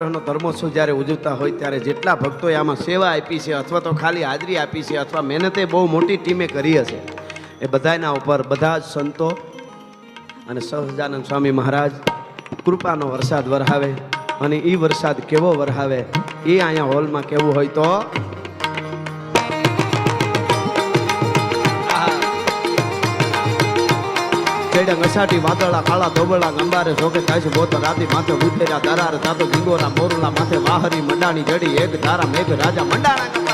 ધર્મોત્સવ જ્યારે ઉજવતા હોય ત્યારે જેટલા ભક્તોએ આમાં સેવા આપી છે અથવા તો ખાલી હાજરી આપી છે અથવા મહેનતે બહુ મોટી ટીમે કરી હશે, એ બધાના ઉપર બધા જ સંતો અને સહજાનંદ સ્વામી મહારાજ કૃપાનો વરસાદ વરહાવે અને એ વરસાદ કેવો વરહાવે, એ અહીંયા હોલમાં કેવું હોય તો કેડા ઘસાટી, વાદળા કાળા ધોબળા ગંબારે જોકે કાશ બોત રાતી માથે ઉતેરા દરાર તાતો ગીંગોરા, મોરુલા માથે વાહરી મંડાણી જડી, એક ધારા મેઘ રાજા મંડાણા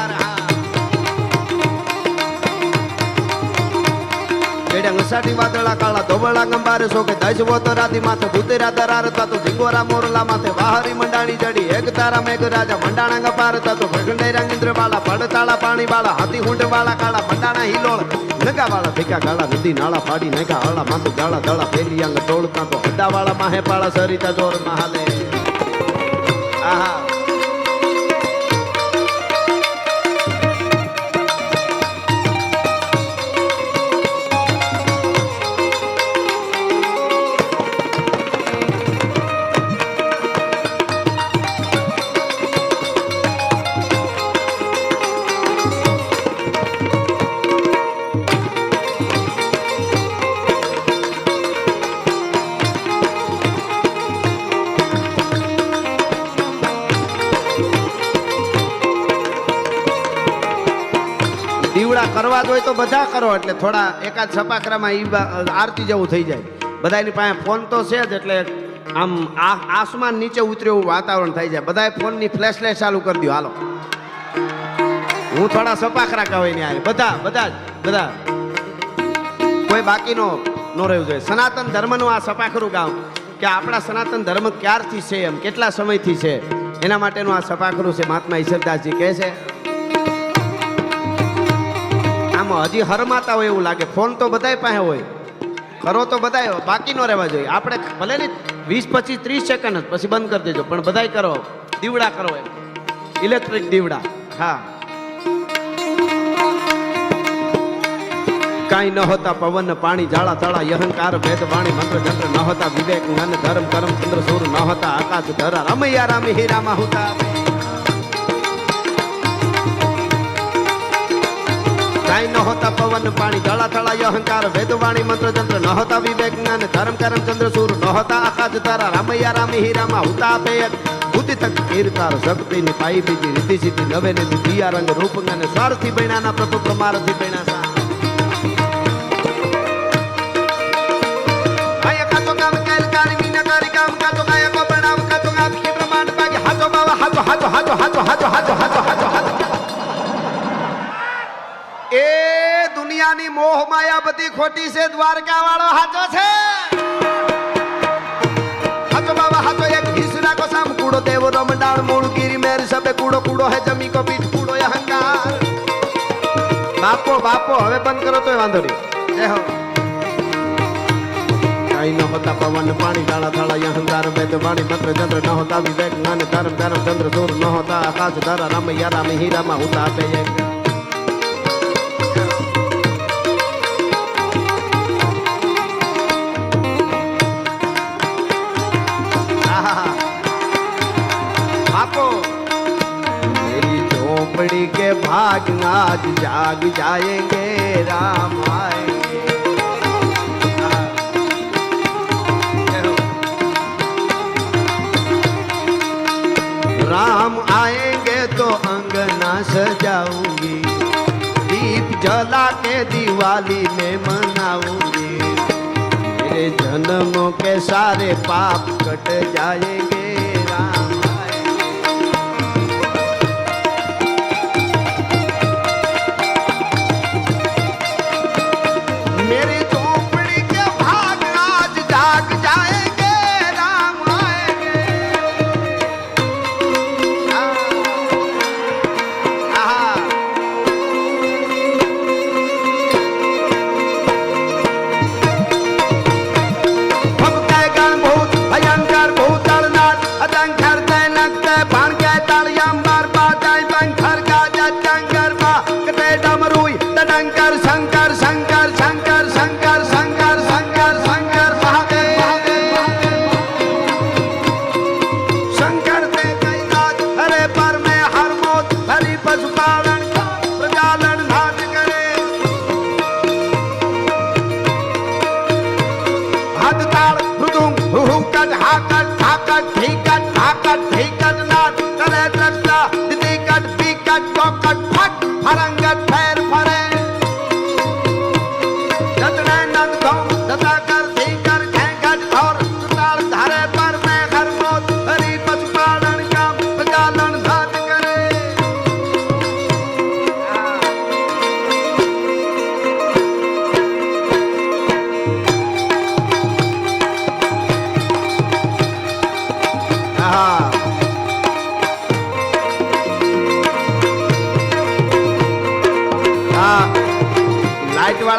ગંબારે હા વાદળા કાળા ધોબળા ગંબારે જોકે કાશ વોતો રાધી માથે ઉતેરા દરાર તાતો ઝીંગોરા મોરલા માથે વાહરી મંડાણી જડી એક તારા મેઘ રાજા મંડાણા ગંબારે તાતો ભગંડે રંગેન્દ્ર વાળા પડતાળા પાણી વાળા હાથી હુંડ વાળા કાળા મંડાણા હિલોળ નગા વાળા ભેગા ગાળા નદી નાળા પાડી નાખા આળા માથે ગાળા દળા પેલી અંગ ટોળતા તો હડા વાળા માહે પાળા સરિતા જોર મહાલે આહા. કરવા હોય તો બધા કરો એટલે થોડા એકાદ સપાકરામાં ઈ આરતી જેવું થઈ જાય. બધાની પાસે ફોન તો છે જ એટલે આમ આસમાન નીચે ઉતર્યું એવું વાતાવરણ થઈ જાય. બધાએ ફોનની ફ્લેશ લાઇટ ચાલુ કરી દો હાલો. હું થોડા સપાકરા કહેવાય ને આ બધા બધા જ. બધા. કોઈ બાકીનો નો રહેવું જોઈએ. સનાતન ધર્મનું આ સપાખરું ગામ કે આપણા સનાતન ધર્મ ક્યારથી છે એમ? કેટલા સમયથી છે? એના માટેનું આ સપાખરું છે મહાત્મા ઈશ્વરદાસજી કહે છે આમાં હજી હરમાતા હોય એવું લાગે. ફોન તો બધાય પાસે હોય. કરો તો બધાય બાકી નો રહેવા જોઈએ. આપણે ભલે ને વીસ, પચીસ, ત્રીસ સેકન્ડ જ પછી બંધ કરી દેજો. પણ બધાય કરો. દીવડા કરો એમ. ઇલેક્ટ્રિક દીવડા. હા. કાંઈ ન હોતા પવન, પાણી જાળા તળા યહંકાર ભેદ, વાણી, મંત્ર, જંત્ર ન વિવેક, જ્ઞાન, ધર્મ, કરમ, ચંદ્ર, સૂર ન હોતા. આકાશ, ધરા, રમૈયા, રામ હીરામાં હોતા કાંઈ નહોતા, પવન, પાણી, જળા તળા અહંકાર, વેદવાણી મંત્ર જંત્ર નહોતા હોતા વિવેક, જ્ઞાન, ધર્મ, કરમ, ચંદ્ર, સૂર નહોતા હોતા આકાશ તારા, રામૈયા, રામી, હીરામાં હુતા આપે એક બુદ્ધિ, તક કીર્તાર શક્તિ ની પાઈ બીજી રીતિ સીધી નવે ને દિયા રંગ, રૂપ અને સ્વાર્થી બૈણાના, પ્રભુ પ્રમારથી બૈણા સા દુનિયાની મોહ માયા બધી ખોટી છે દ્વારકા વાળો હાચો છે? હાચો બાબા, હાચો એક હિસરા કો સામ. કુડો દેવો રમડાળ, મૂળ ગીરી મેર સબે કુડો કુડો હે જમી કો પીઠ કુડો અહંકાર. બાપો બાપો, હવે બંધ કરો તોય વાંધો નહીં. જય હો. કાઈ ન હોતા પવન, પાણી, ધાળા થાળા અહંકાર વેદ, વાણી, મંત્ર ચંદ્ર ન હોતા વિવેક જ્ઞાન ધર્મ ધર્મ, ચંદ્ર સૂર ન હોતા આકાશ, ધારા, રામ યારા હીરામાં હોતા આપે એક. आज जाग जाएँगे, राम आएँगे। राम आएँगे तो अंगना सजाऊँगी। दीप जला के दिवाली में मनाऊँगी। मेरे जन्मों के सारे पाप कट जाएँगे।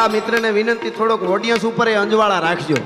વાળા મિત્રને વિનંતી થોડોક ઓડિયન્સ ઉપર એ અંજવાળા રાખજો.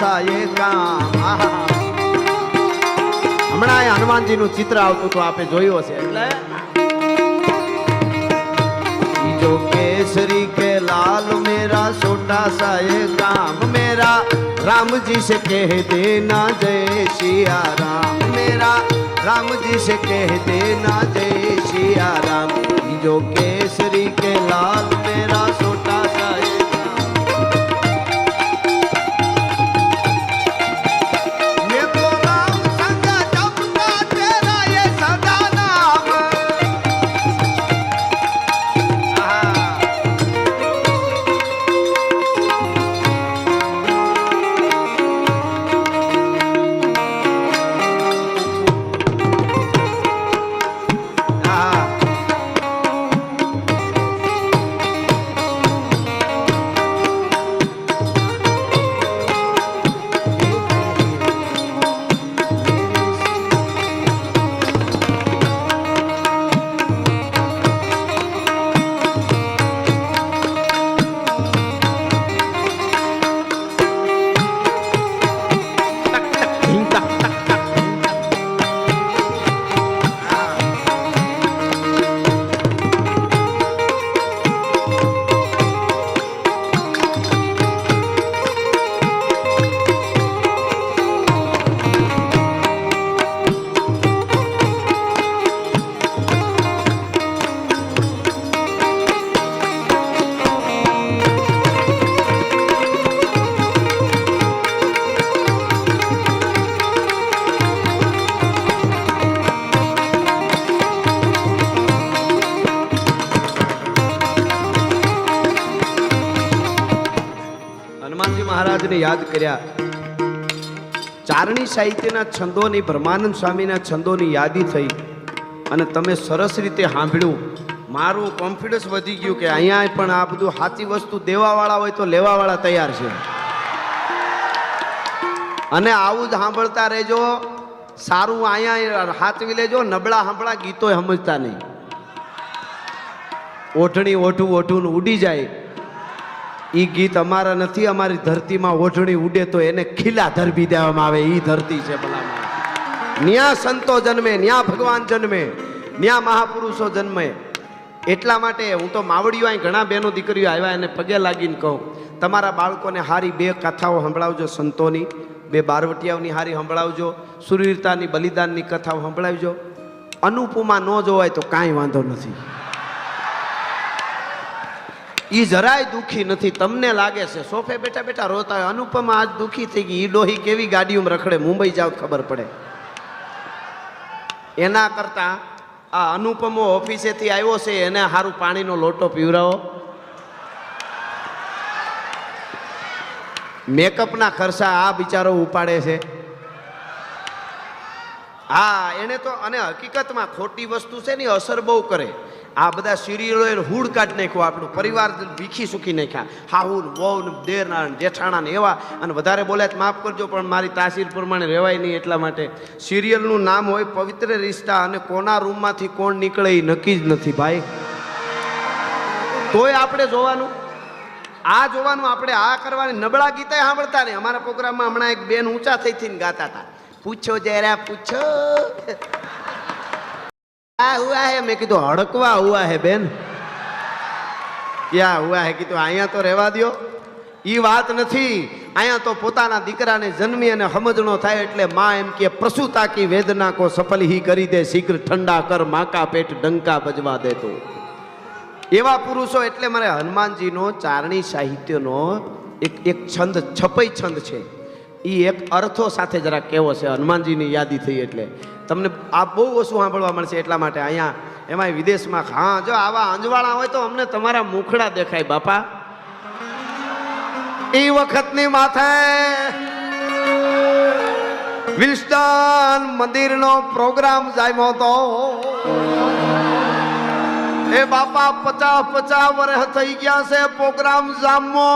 આશાએ કામ હમણાં એ હનુમાનજીનું ચિત્ર આવતું તો આપે જોયું હશે એટલે જો કેસરી કે લાલ મેરા છોટા સાએ કામ મેરા રામજી સે કહે દેના જય શિયા રામ મેરા રામજી સે કહે દે ના જય શિયા રામ જો કેસરી કે લાલ મેરા કર્યા. ચારણી સાહિત્યના છંદોની, બ્રહ્માનંદ સ્વામીના છંદોની યાદી થઈ અને તમે સરસ રીતે સાંભળ્યું. મારું કોન્ફિડન્સ વધી ગયું કે અહીંયા પણ આ બધું સાચી વસ્તુ દેવાવાળા હોય તો લેવાવાળા તૈયાર છે. અને આવું જ સાંભળતા રહેજો. સારું અહીંયા હાથવી લેજો. નબળા સાંભળા ગીતો સમજતા નહીં. ઓઢણી ઓઠું ઓઠું ઉડી જાય. ઈ ગીત અમારા નથી, અમારી ધરતીમાં ઓઢણી ઉડે તો એને ખીલા ધરબી દેવામાં આવે એ ધરતી છે ભલામાં ન્યા સંતો જન્મે, ન્યા ભગવાન જન્મે, ન્યા મહાપુરુષો જન્મે. એટલા માટે હું તો માવડીઓ અહીં ઘણા બહેનો દીકરીઓ આવ્યા એને પગે લાગીને કહું, તમારા બાળકોને હારી બે કથાઓ સંભળાવજો સંતોની, બે બારવટિયાઓની હારી સંભળાવજો સુરવીરતાની બલિદાનની કથાઓ સંભળાવજો. અનુપમા ન જોવાય તો કાંઈ વાંધો નથી. ઈ જરાય દુઃખી નથી. તમને લાગે છે, સોફે બેઠા બેઠા રોતા હોય, અનુપમા આજ દુઃખી થઈ ગઈ, ઈ ડોહી કેવી ગાડીઓમાં રખડે, મુંબઈ જાવ ખબર પડે. એના કરતા આ અનુપમો ઓફિસેથી આવ્યો છે, એને સારું પાણીનો લોટો પીવરાવો મેકઅપના ખર્ચા આ બિચારો ઉપાડે છે. હા, એને તો, અને હકીકતમાં ખોટી વસ્તુ છે ને અસર બહુ કરે. આ બધા સિરિયલોએ હુડ કાઢી નાખ્યું, આપણું પરિવાર ભીખી સુખી નાખ્યા. હાહુ વહુ ને દેરના જેઠાણા ને એવા, અને વધારે બોલ્યા માફ કરજો, પણ મારી તાસીર પ્રમાણે રહેવાય નહીં એટલા માટે. સિરિયલનું નામ હોય પવિત્ર રિશ્તા, અને કોના રૂમમાંથી કોણ નીકળે એ નક્કી જ નથી, ભાઈ. તોય આપણે જોવાનું. આ જોવાનું આપણે આ કરવાની. નબળા ગીતા સાંભળતા નહીં. અમારા પ્રોગ્રામમાં હમણાં એક બેન ઊંચા થઈ થઈને ગાતા હતા. પૂછો જરા, પૂછો. આ હુઆ હે, મેં કીધું હડકવા હુઆ હે બેન. ક્યાં હુઆ હે? કીધું અહીંયા તો રહેવા દ્યો. ઈ વાત નથી. અહીંયા તો પોતાના દીકરાને જન્મી અને સમજણો થાય એટલે માં એમ કે, પ્રસુતા કી વેદના કો સફલ હી કરી દે, શીઘ્ર ઠંડા કર, માકા પેટ ડંકા બજવા દે તો. એવા પુરુષો એટલે મારે હનુમાનજીનો, ચારણી સાહિત્યનો એક એક છંદ, છપઈ છંદ છે. એ એક અર્થો સાથે જરા કેવો છે? હનુમાનજીની યાદી થઈ એટલે. તમને આ બહુ ઓછું સાંભળવા મળશે એટલા માટે અહીંયા એમાંય વિદેશમાં હા, જો આવા અંજવાળા હોય તો અમને તમારા મુખડા દેખાય, બાપા. એ વખતની માથે વિલ્સ્ટન મંદિરનો પ્રોગ્રામ જામ્યો હતો એ બાપા પચાસ પચાસ વર્ષ થઈ ગયા છે, પ્રોગ્રામ જામો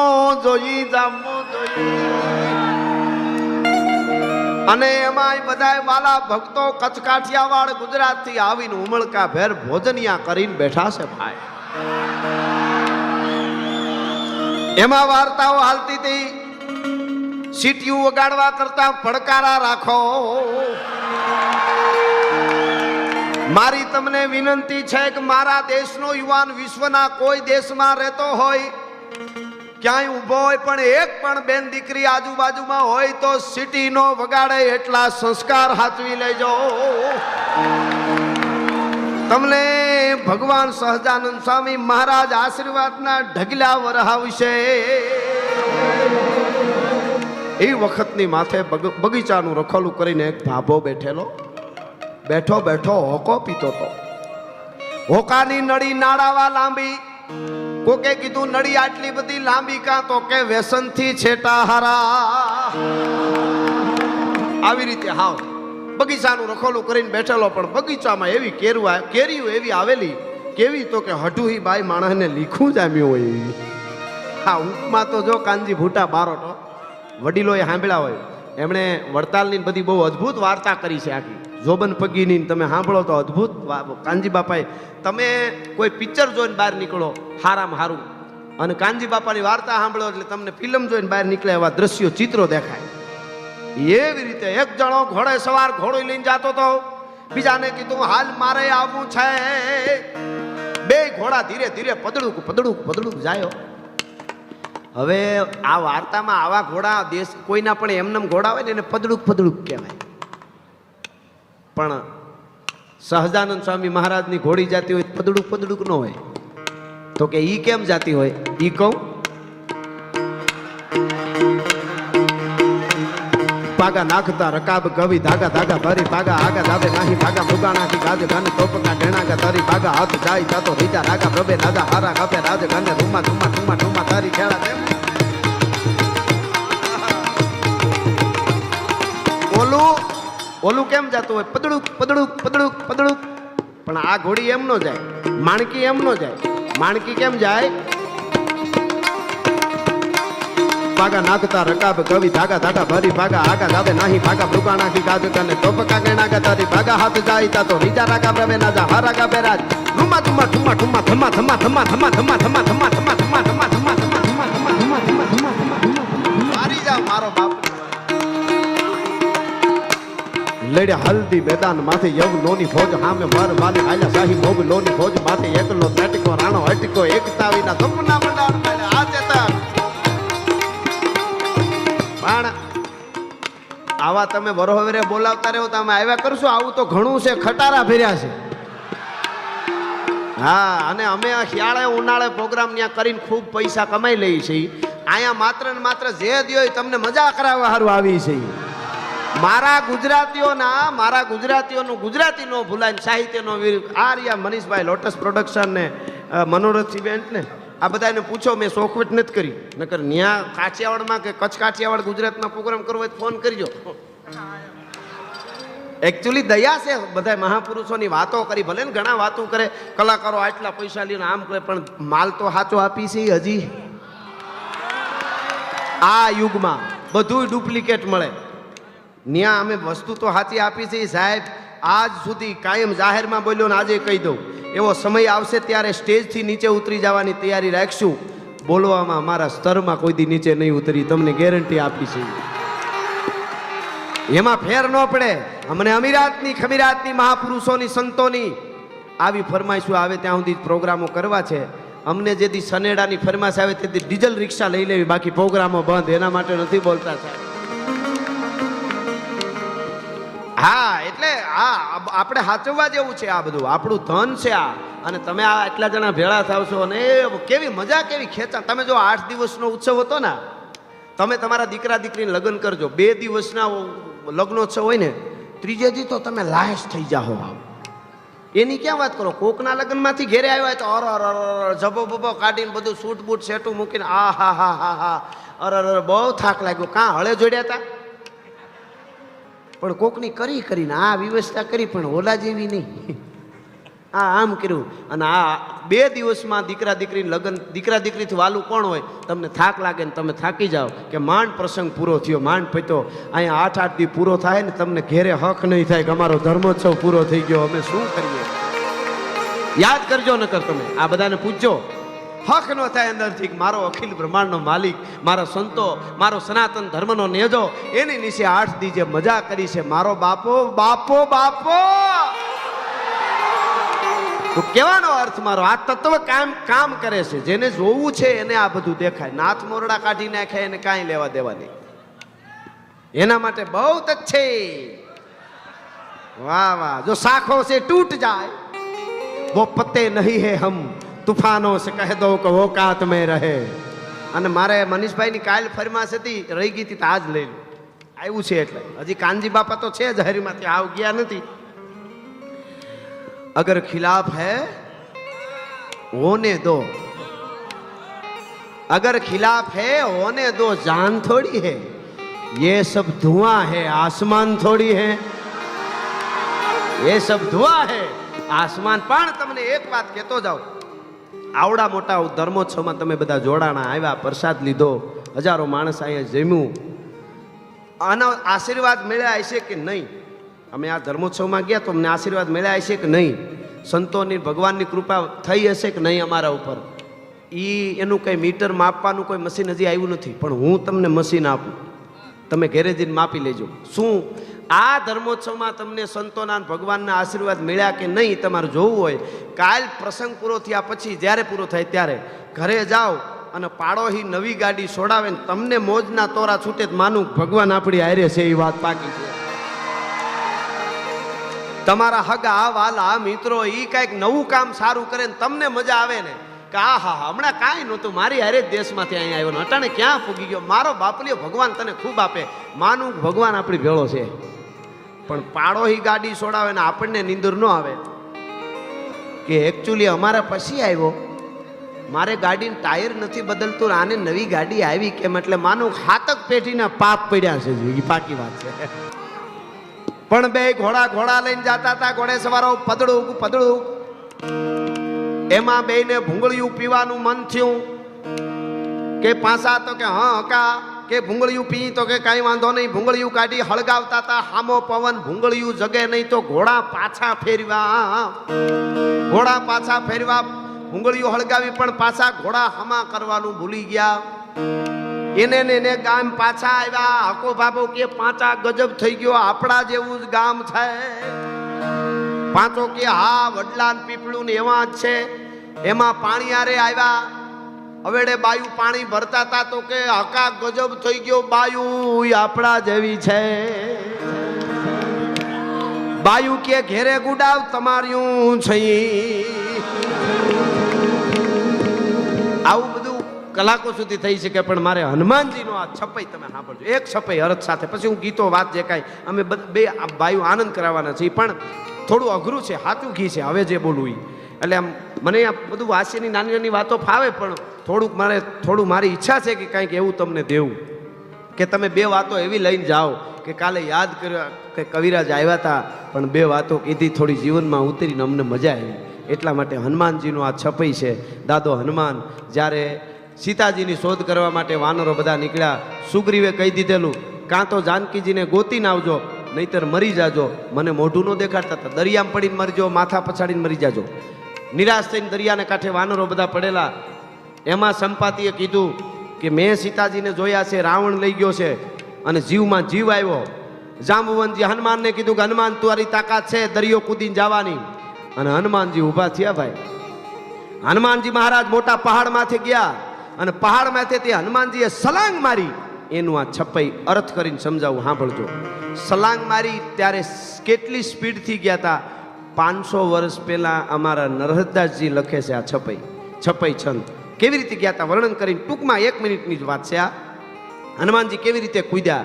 જોઈ જામો જોઈ. અને એમાંય બધાય વાલા ભક્તો કચ્છ કાઠિયાવાડ ગુજરાતથી આવીને ઉમળકા ભેર ભોજનિયા કરીને બેઠા છે ભાઈ. એમાં વાર્તાઓ હાલતી હતી. સીટીયું વગાડવા કરતા પડકારા રાખો. મારી તમને વિનંતી છે કે મારા દેશનો યુવાન વિશ્વના કોઈ દેશમાં રહેતો હોય ક્યાંય ઊભો હોય પણ એક પણ બેન દીકરી આજુબાજુમાં હોય તો સિટીનો વગાડે એટલા સંસ્કાર હાથવી લેજો. તમને ભગવાન સહજાનંદ સ્વામી મહારાજ આશીર્વાદના ઢગલા વરહાવશે. એ વખતની માથે બગ- બગીચાનું રખોલું કરીને એક ભાભો બેઠેલો. બેઠો બેઠો, હોકો પીતો તો. હોકાની નળી નાળાવા લાંબી. કોકે કીધું, નળી આટલી બધી લાંબી કાં? તો કે વ્યસનથી છેટા હારા. આવી રીતે, હાવ. બગીચાનું રખોલું કરીને બેઠેલો, પણ બગીચામાં એવી કેરું આ- કેરીઓ એવી આવેલી, કેવી તો કે હઠુહી બાઈ માણસને લીખું જામ્યું હોય. હા ઉપમાં તો જો કાનજી ભૂટા બારોટો વડીલોએ સાંભળ્યા હોય. એમણે વડતાલની બધી બહુ અદ્ભુત વાર્તા કરી છે આખી. જોબન પગીની તમે સાંભળો તો અદ્ભુત કાનજી બાપાએ, તમે કોઈ પિક્ચર જોઈને બહાર નીકળો, હારામાં હારું. અને કાનજી બાપાની વાર્તા સાંભળો એટલે તમને ફિલ્મ જોઈને બહાર નીકળે એવા દ્રશ્યો, ચિત્રો દેખાય. એવી રીતે એક જણો ઘોડે સવાર ઘોડો લઈને જતો તો બીજાને કીધું, હાલ મારે આવવું છે. બે ઘોડા ધીરે ધીરે પદડુક પદડુક પદડુક જાય. હવે આ વાર્તામાં આવા ઘોડા દેશ કોઈના પણ એમનેમ ઘોડા હોય ને એને પદડુક પદડુક કહેવાય. પણ સહજાનંદ સ્વામી મહારાજની ઘોડી જાતી હોય પદડુક પદડુક ન હોય. તો કે ઈ કેમ જાતી હોય? ઈ કહું પાગા નાખતા, રકાબ કવિ ધાગા ધાગા ભરી પાગા આગા દાબે નાહી ભાગા મુગા નાખી ગાજ ગાને તોપકા ગેણાગા તારી પાગા, હાથ જાય તાતો રીજા, રાગા પ્રભે રાજા હારા કાપે રાજ ગાને રૂમા, ધુમા ધુમા ધુમા તારી ખેડા તેમ. ઓલું ઓલું કેમ જાતું હોય? પદડુક પદડુક પદડુક પદડુક. પણ આ ઘોડી એમ નો જાય, માણકી એમ નો જાય. માણકી કેમ જાય? પાગા નાખતા રકાબ કવિ ધાગા ધાગા ભરી ભાગા આગા દાદે નાહી ભાગા ભૂકા નાખી ગાજ કને ટોપકા ગેણાગા તારી ભાગા હાથ જાય તા તો રીજા રાગા જા હારા ગા બેરાજ ધુમા ધુમા ઠુમા ઠુમા ધમા ધમા ધમા ધમા ધમા ધમા ધમા ધમા ધમા ધમા ધમા ધમા ધમા ધમા ધમા ધમા ધમા મારી જા મારો બાપ લડ્યા હલ્દી મેદાન માથે યવનોની ફોજ હામે મર વાલી આયા શાહી ભોગ લોની ફોજ માથે એકલો ત્રેટકો રાણો હટકો એકતા વિના સપના મંડાણ પણ આવા તમે વરોહવેરે બોલાવતા રહો તમે આવ્યા કરશો. આવું તો ઘણું છે, ખટારા ફેર્યા છે. હા, અને અમે આ શિયાળે ઉનાળે પ્રોગ્રામ ત્યાં કરીને ખૂબ પૈસા કમાઈ લઈએ છીએ. અહીંયા માત્ર ને માત્ર જે દ્યો તમને મજા કરાવવા સારું આવી છે. મારા ગુજરાતીઓના, મારા ગુજરાતીઓનું ગુજરાતી ન ભૂલાય સાહિત્યનો વીર આ રહ્યા મનીષભાઈ લોટસ પ્રોડક્શન ને મનોરથ ઇવેન્ટ ને. આ બધાને પૂછો, મેં શોખવટ નથી કરી. નકર ન્યા કાઠિયાવાડમાં કે કચ્છ કાઠિયાવાડ ગુજરાતમાં પ્રોગ્રામ કરવો હોય ફોન કરજો. એકચ્યુઅલી દયા છે બધા મહાપુરુષોની વાતો કરી, ભલે ને ઘણા વાતો કરે, કલાકારો આટલા પૈસા લઈને આમ કરે પણ માલ તો સાચો આપી છે હજી. આ યુગમાં બધું ડુપ્લિકેટ મળે. ન્યા અમે વસ્તુ તો સાચી આપી છે સાહેબ. આજ સુધી કાયમ જાહેરમાં બોલ્યો ને આજે કહી દઉં. એવો સમય આવશે ત્યારે સ્ટેજથી નીચે ઉતરી જવાની તૈયારી રાખશું. બોલવામાં મારા સ્તરમાં કોઈ દી નીચે નહીં ઉતરી. તમને ગેરંટી આપી છે. એમાં ફેર ન પડે. અમને અમીરાતની, ખમીરાતની, મહાપુરુષોની, સંતોની આવી ફરમાઈશું આવે ત્યાં સુધી પ્રોગ્રામો કરવા છે. અમને જેથી સનેડાની ફરમાશ આવે, તેથી ડીઝલ રિક્ષા લઈ લેવી. બાકી પ્રોગ્રામો બંધ. એના માટે નથી બોલતા સાહેબ. હા, એટલે આ આપણે સાચવવા જેવું છે આ બધું. આપણું ધન છે આ. અને તમે આ એટલા જણા ભેળા થાવ છો અને કેવી મજા, કેવી ખેંચા તમે જો આઠ દિવસનો ઉત્સવ હતો ને, તમે તમારા દીકરા, દીકરીને લગ્ન કરજો. બે દિવસના લગ્નોત્સવ હોય ને, ત્રીજે દી તો તમે લાશ થઈ જાઓ એની ક્યાં વાત કરો? કોકના લગ્નમાંથી ઘેરે આવ્યા તો અર અર અર જબો કાઢીને બધું સૂટ, બૂટ, સેટું મૂકીને આ, હા હા હા હા. અર અર બહુ થાક લાગ્યો. કાં હળે જોડ્યા હતા પણ કોકની કરી કરીને આ વ્યવસ્થા કરી પણ ઓલા જેવી નહીં. આ આમ કર્યું. અને આ બે દિવસમાં દીકરા દીકરી લગ્ન, દીકરા દીકરીથી વાલું કોણ હોય? તમને થાક લાગે ને તમે થાકી જાઓ કે માંડ પ્રસંગ પૂરો થયો, માંડ પત્યો. અહીંયા આઠ આઠ દી પૂરો થાય ને તમને ઘેરે હક નહીં થાય કે અમારો ધર્મોત્સવ પૂરો થઈ ગયો, અમે શું કરીએ? યાદ કરજો નકર તમે. આ બધાને પૂછજો. હક નો થાય અંદરથી મારો અખિલ બ્રહ્માંડનો માલિક, મારા સંતો, મારો સનાતન ધર્મનો નેજો, એની નીચે આઠ દી જે મજા કરી છે, મારો બાપો બાપો બાપો! તો કેવાનો અર્થ મારો, આ તત્વ કાયમ કામ કરે છે, જેને જોવું છે એને આ બધું દેખાય. નાથ મોરડા કાઢી નાખે એને કાંઈ લેવા દેવા નહીં. એના માટે બહુ તક છે. વાહ વાહ. જો શાખો છે, તૂટ જાય. વો પતે નહીં હે હમ. तूफानों से कह दो कि वो कात में रहे અને મારે મનીષભાઈની કાલ ફરમાશ હતી રહી ગઈ હતી તો આજ લઈ લો આવ્યું છે એટલે હજી કાનજી બાપા તો છે જ હરીમાંથી આવ ગયા નથી अगर खिलाफ है होने दो अगर खिलाफ है होने दो जान थोड़ी है ये सब धुआं है आसमान थोड़ी है ये सब ધુઆ હે આસમાન પણ તમને એક વાત કહેતો જાઉં આવડા મોટા ધર્મોત્સવમાં તમે બધા જોડાણા આવ્યા, પ્રસાદ લીધો, હજારો માણસ અહીંયા જમ્યું. આનો આશીર્વાદ મળ્યા હશે કે નહીં? અમે આ ધર્મોત્સવમાં ગયા તો અમને આશીર્વાદ મળ્યા હશે કે નહીં? સંતોની, ભગવાનની કૃપા થઈ હશે કે નહીં અમારા ઉપર? એ એનું કંઈ મીટર માપવાનું કોઈ મશીન હજી આવ્યું નથી, પણ હું તમને મશીન આપું. તમે ઘેરે જઈને માપી લેજો. શું આ ધર્મોત્સવમાં તમને સંતોના ભગવાનના આશીર્વાદ મળ્યા કે નહીં તમારે જોવું હોય. કાલ પ્રસંગ પૂરો થયા પછી, જ્યારે પૂરો થાય ત્યારે ઘરે જાઓ અને પાડોહી નવી ગાડી છોડાવે ને તમને મોજના તોરા છૂટે માનું ભગવાન આપણી હારે છે એ વાત પાકી છે. તમારા હગા વાલા મિત્રો એ કાંઈક નવું કામ સારું કરે ને તમને મજા આવે ને. કે આ હા હમણાં કાંઈ નહોતું, મારી હારે જ દેશમાંથી અહીંયા આવ્યો અટાણે ક્યાં ફૂગી ગયો? મારો બાપલીઓ ભગવાન તને ખૂબ આપે. માનું ભગવાન આપણી ભેળો છે. પણ પાડોહી ગાડી છોડાવે ને આપણને નીંદર ન આવે. કે એકચ્યુઅલી અમારા પછી આવ્યો. મારે ગાડીનું ટાયર નથી બદલતું આને નવી ગાડી આવી કેમ એટલે માનું હાતક પેઢીના પાપ પડ્યા છે એ પાકી વાત છે. પણ બે ઘોડા ઘોડા લઈને જતા હતા, ઘોડે સવારો પદડું પદડું. એમાં બેને ભૂંગળિયું પીવાનું મન થયું. કે પાસા તો કે, હા, હકા. કે ભૂંગળિયું પી તો કે કાંઈ વાંધો નહીં. ભૂંગળિયું કાઢી હળગાવતા હતા હામો પવન. ભૂંગળિયું જગે નહીં તો ઘોડા પાછા ફેરવા. ઘોડા પાછા ફેરવા. ભૂંગળિયું હળગાવી પણ પાછા ઘોડા હમા કરવાનું ભૂલી ગયા. એને ને એને ગામ પાછા આવ્યા. હકો બાબો કે પાંચા ગજબ થઈ ગયો. આપણા જેવું જ ગામ છે. પાંચો કે હા, વડલાન પીપળું ને એવા જ છે. એમાં પાણી આરે આવ્યા. હવેડે બાયુ પાણી ભરતા હતા તો કે હકા ગજબ થઈ ગયો બાયુ આપણા જેવી છે. બાયુ કે ઘેરે ગુડાવ તમાર્યું છે. આવું બધું કલાકો સુધી થઈ શકે, પણ મારે હનુમાનજીનો આ છપાઈ તમે સાંભળજો. એક છપાઈ અર્થ સાથે. પછી હું ગીતો વાત જે કાંઈ, અમે બે બાયુ આનંદ કરાવવાના છીએ. પણ થોડું અઘરું છે હાથું ઘી છે, હવે જે બોલવું ઈ. એટલે આમ મને આ બધું વાસીની નાની નાની વાતો ફાવે, પણ થોડુંક મારે, થોડું મારી ઈચ્છા છે કે કાંઈક એવું તમને દેવું. કે તમે બે વાતો એવી લઈને જાઓ કે કાલે યાદ કર્યા કે કવિરાજ આવ્યા હતા પણ બે વાતો કીધી, થોડી જીવનમાં ઉતરીને અમને મજા આવી. એટલા માટે હનુમાનજીનો આ છપઈ છે. દાદો હનુમાન, જ્યારે સીતાજીની શોધ કરવા માટે વાનરો બધા નીકળ્યા, સુગ્રીવે કહી દીધેલું, કાં તો જાનકીજીને ગોતીને આવજો, નહીતર મરી જાજો. મને મોઢું ન દેખાડતા હતા દરિયામાં પડીને મરજો, માથા પછાડીને મરી જાજો. નિરાશ થઈને દરિયાને કાંઠે વાનરો બધા પડેલા. એમાં સંપાતિએ કીધું કે મેં સીતાજીને જોયા છે, રાવણ લઈ ગયો છે અને જીવમાં જીવ આવ્યો. જાંબુવનજી હનુમાનને કીધું કે, હનુમાન તારી તાકાત છે, દરિયો કૂદીને જવાની. અને હનુમાનજી ઊભા થયા ભાઈ. હનુમાનજી મહારાજ મોટા પહાડમાંથી ગયા અને પહાડમાંથી તે હનુમાનજીએ સલાંગ મારી. એનું આ છપ્પાઈ અર્થ કરીને સમજાવું, સાંભળજો. સલાંગ મારી ત્યારે કેટલી સ્પીડથી ગયા હતા પાંચસો વર્ષ પહેલા અમારા નરહદાસજી લખે છે આ છપ્પઈ છપ્પઈ છંદ. કેવી રીતે ગયા હતા વર્ણન કરીને ટૂંકમાં એક મિનિટની જ વાત છે આ. હનુમાનજી કેવી રીતે કૂદ્યા?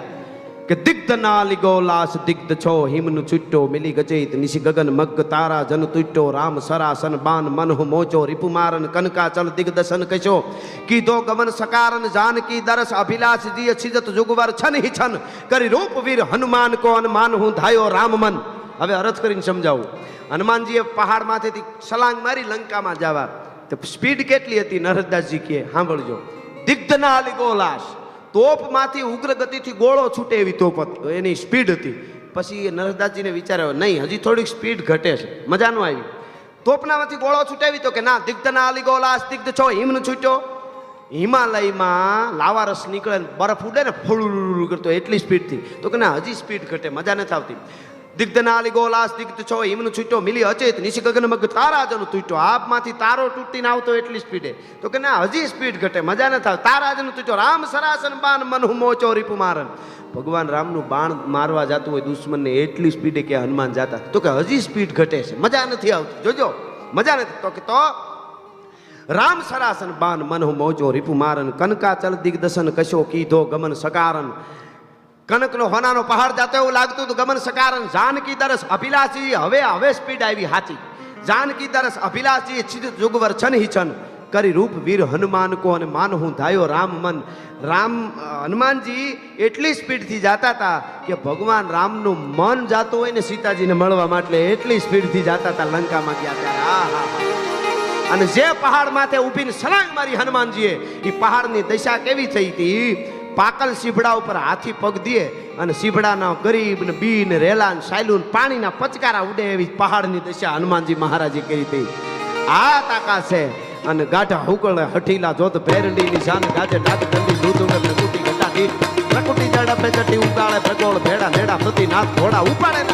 કે દિગ્ધ ના લીગો લાસ દિગ્ધ છો, હિમનું છુટ્ટો મિલી ગજેત, નિશી ગગન મગ, તારા જન તુટ્ટો રામ સરાસન બાન, મનહુ મોચો રિપુમારન કનકા ચલ દિગ્દશન કશો. કીધો ગમન સકારન, જાનકી દરસ, અભિલાષ જીય છિજત, જુગવર છન હિ છન. કરી રૂપ વીર હનુમાન કો અનમાન હું ધાયો રામ મન. હવે અરજ કરીને સમજાવું. હનુમાનજીએ પહાડમાંથી સલાંગ મારી લંકામાં જવા. તો સ્પીડ કેટલી હતી? નરદાસજી કહે, સાંભળજો. દિગ્ધનાલી ગોલાશ લાશ તોપમાંથી ઉગ્ર ગતિથી ગોળો છૂટે એવી તોપ એની સ્પીડ હતી. પછી એ નરદાસજીને વિચાર્યો, નહીં, હજી થોડીક સ્પીડ ઘટે છે. મજાનું આવી. તોપનામાંથી ગોળો છૂટાવી તો કે, ના, દિગ્ધના ગોલાશ દિગ્ધ છો, હિમનું છૂટ્યો. હિમાલયમાં લાવા રસ નીકળે બરફ ઉડે ને ફૂડ કરતો એટલી સ્પીડથી તો કે, ના, હજી સ્પીડ ઘટે, મજા નથી આવતી. દિગ્ધના અલી ગોલાસ દિગ્ધ છો, હિમનું છૂટ્યો મિલી અચેત નિશી ગગન મગ તારા જનું તૂટ્યો આપમાંથી તારો તૂટીને આવતો એટલી સ્પીડે. તો કે ના, હજી સ્પીડ ઘટે, મજા ન થાય તારા જનું તૂટ્યો રામ સરાસન બાન મન હું મોચો, રીપુ મારન. ભગવાન રામનું બાણ મારવા જતું હોય, દુશ્મનને એટલી સ્પીડે કે હનુમાન જાતા. તો કે હજી સ્પીડ ઘટે છે, મજા નથી આવતી. જોજો, મજા નથી. તો કે તો, રામ સરાસન બાન મન હું મોજો રીપુ મારન. કનકા ચલ દિગ્દર્શન કશો કીધો ગમન સકારન કનકનો હોનાનો પહાડ જાતો એવું લાગતું હતું. ગમન સકારણ જાનકી દરસ અભિલાષી, હવે હવે સ્પીડ આવી હાચી. જાનકી દરસ અભિલાષી છિદ જુગવર છન હિ છન. કરી રૂપ વીર હનુમાન કો અને માન હું ધાયો રામ મન. રામ હનુમાનજી એટલી સ્પીડથી જાતા હતા કે ભગવાન રામનું મન જાતું હોય ને સીતાજીને મળવા માટે એટલી સ્પીડથી જાતા હતા લંકામાં ગયા ત્યારે. આ, હા અને જે પહાડ માથે ઊભીને સલાંગ મારી હનુમાનજીએ એ પહાડની દશા કેવી થઈ હતી પાકલ શીભડા ઉપર હાથી પગ દે અને શીભડાના ગરીબ ને બી ને રેલા ને સાયલું ને પાણીના પચકારા ઉડે એવી પહાડની દશા હનુમાનજી મહારાજે કરી હતી. આ તાકા છે. અને ગાઢા હુકળ હઠીલા જોત ભેરડીની શાન ગાજે ડાક દંડી દૂધુંગર પ્રકૃતિ ઘટાડી. પ્રકૃતિ જડા પેચટી ઉગાડે પ્રગોળ ભેડા નેડા પ્રતિ નાથ ઘોડા ઉપાડે ને.